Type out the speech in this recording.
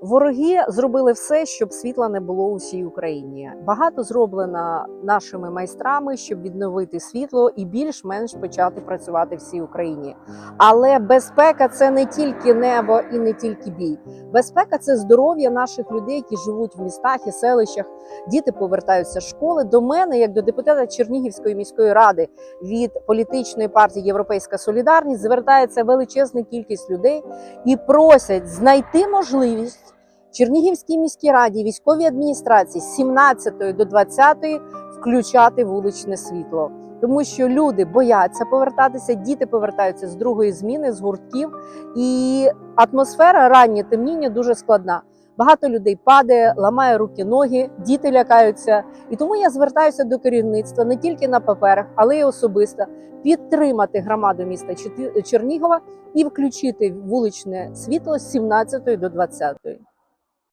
Вороги зробили все, щоб світла не було у всій Україні. Багато зроблено нашими майстрами, щоб відновити світло і більш-менш почати працювати всій Україні. Але безпека це не тільки небо і не тільки бій. Безпека це здоров'я наших людей, які живуть в містах і селищах. Діти повертаються з школи. До мене, як до депутата Чернігівської міської ради від політичної партії Європейська Солідарність, звертається величезна кількість людей і просять знайти можливість. Чернігівській міській раді, військовій адміністрації з 17 до 20 включати вуличне світло, тому що люди бояться повертатися, діти повертаються з другої зміни, з гуртків, і атмосфера раннє темніння дуже складна. Багато людей падає, ламає руки, ноги, діти лякаються. І тому я звертаюся до керівництва не тільки на паперах, але й особисто підтримати громаду міста Чернігова і включити вуличне світло з 17 до 20.